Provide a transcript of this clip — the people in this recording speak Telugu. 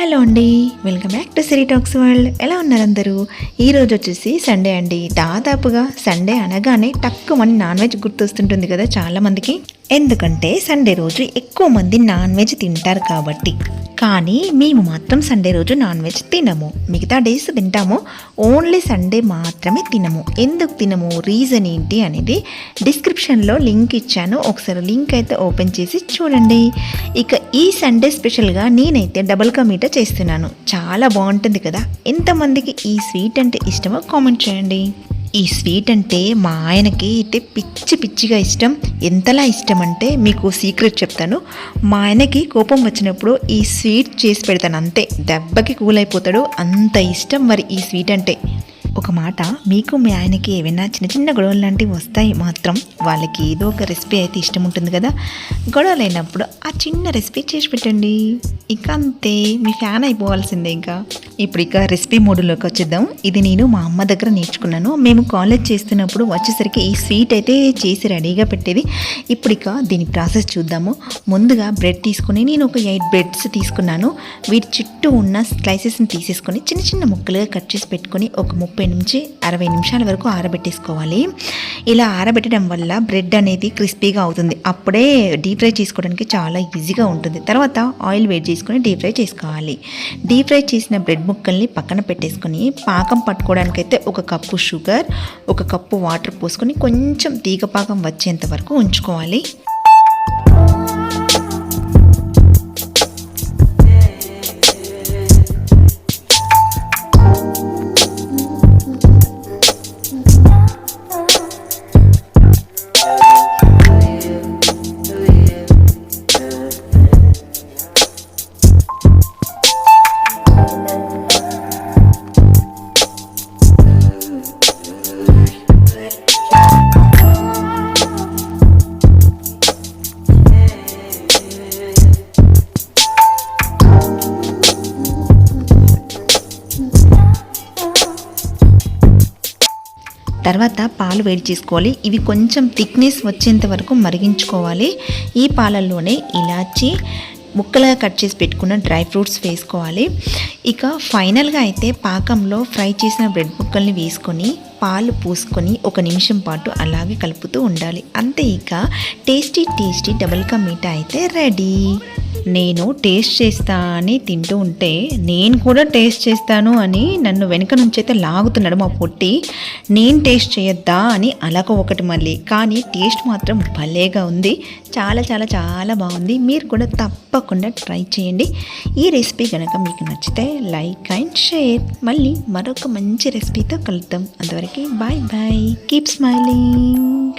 హలో అండి welcome back to Siri talks world. ఎలా ఉన్నారు అందరూ? ఈరోజు వచ్చేసి సండే అండి. దాదాపుగా సండే అనగానే టక్కుమని నాన్ వెజ్ గుర్తొస్తుంటుంది కదా చాలామందికి. ఎందుకంటే సండే రోజు ఎక్కువ మంది నాన్ వెజ్ తింటారు కాబట్టి. కానీ మేము మాత్రం సండే రోజు నాన్ వెజ్ తినము. మిగతా డేస్ తింటాము. ఓన్లీ సండే మాత్రమే తినము. ఎందుకు తినము? రీజన్ ఏంటి అనేది డిస్క్రిప్షన్లో లింక్ ఇచ్చాను. ఒకసారి లింక్ అయితే ఓపెన్ చేసి చూడండి. ఇక ఈ సండే స్పెషల్గా నేనైతే డబుల్ కా చేస్తున్నాను. చాలా బాగుంటుంది కదా? ఎంతమందికి ఈ స్వీట్ అంటే ఇష్టమో కామెంట్ చేయండి. ఈ స్వీట్ అంటే మా ఆయనకి అయితే పిచ్చి పిచ్చిగా ఇష్టం. ఎంతలా ఇష్టం అంటే మీకు సీక్రెట్ చెప్తాను. మా ఆయనకి కోపం వచ్చినప్పుడు ఈ స్వీట్ చేసి పెడతాను అంతే. దెబ్బకి కూల్ అయిపోతాడు అంత ఇష్టం మరి ఈ స్వీట్ అంటే. ఒక మాట మీకు మీ ఆయనకి ఏమైనా చిన్న చిన్న గొడవలు లాంటివి వస్తాయి మాత్రం వాళ్ళకి ఏదో ఒక రెసిపీ అయితే ఇష్టం ఉంటుంది కదా గొడవలు అయినప్పుడు ఆ చిన్న రెసిపీ చేసి పెట్టండి. ఇక అంతే మీ ఫ్యాన్ అయిపోవాల్సిందే ఇంకా. ఇప్పుడు ఇక రెసిపీ మోడ్లోకి వచ్చేద్దాం. ఇది నేను మా అమ్మ దగ్గర నేర్చుకున్నాను. మేము కాలేజ్ చేస్తున్నప్పుడు వచ్చేసరికి ఈ స్వీట్ అయితే చేసి రెడీగా పెట్టేది. ఇప్పుడు ఇక దీని ప్రాసెస్ చూద్దాము. ముందుగా బ్రెడ్ తీసుకొని నేను ఒక ఎయిట్ బ్రెడ్స్ తీసుకున్నాను. వీటి చుట్టూ ఉన్న స్లైసెస్ని తీసేసుకొని చిన్న చిన్న ముక్కలుగా కట్ చేసి పెట్టుకొని ఒక ముప్పై నుంచి అరవై నిమిషాల వరకు ఆరబెట్టేసుకోవాలి. ఇలా ఆరబెట్టడం వల్ల బ్రెడ్ అనేది క్రిస్పీగా అవుతుంది. అప్పుడే డీప్ ఫ్రై చేసుకోవడానికి చాలా ఈజీగా ఉంటుంది. తర్వాత ఆయిల్ వేడి చేసుకొని డీప్ ఫ్రై చేసుకోవాలి. డీప్ ఫ్రై చేసిన బ్రెడ్ ముక్కల్ని పక్కన పెట్టేసుకొని పాకం పట్టుకోవడానికైతే ఒక కప్పు షుగర్ ఒక కప్పు వాటర్ పోసుకొని కొంచెం తీగ పాకం వచ్చేంత వరకు ఉంచుకోవాలి. తర్వాత పాలు వేడి చేసుకోవాలి. ఇవి కొంచెం థిక్నెస్ వచ్చేంత వరకు మరిగించుకోవాలి. ఈ పాలల్లోనే ఇలాచి ముక్కలుగా కట్ చేసి పెట్టుకున్న డ్రై ఫ్రూట్స్ వేసుకోవాలి. ఇక ఫైనల్గా అయితే పాకంలో ఫ్రై చేసిన బ్రెడ్ ముక్కల్ని వేసుకొని పాలు పోసుకొని ఒక నిమిషం పాటు అలాగే కలుపుతూ ఉండాలి. అంతే ఇక tasty tasty double ka meetha అయితే రెడీ. నేను టేస్ట్ చేస్తా అని తింటూ ఉంటే నేను కూడా టేస్ట్ చేస్తాను అని నన్ను వెనక నుంచి అయితే లాగుతున్నాడు మా పొట్టి. నేను టేస్ట్ చేయొద్దా అని అలాగ ఒకటి మళ్ళీ. కానీ టేస్ట్ మాత్రం భలేగా ఉంది. చాలా చాలా చాలా బాగుంది. మీరు కూడా తప్పకుండా ట్రై చేయండి. ఈ రెసిపీ కనుక మీకు నచ్చితే లైక్ అండ్ షేర్. మళ్ళీ మరొక మంచి రెసిపీతో కలుద్దాం. అంతవరకు బాయ్ బాయ్ కీప్ స్మైలింగ్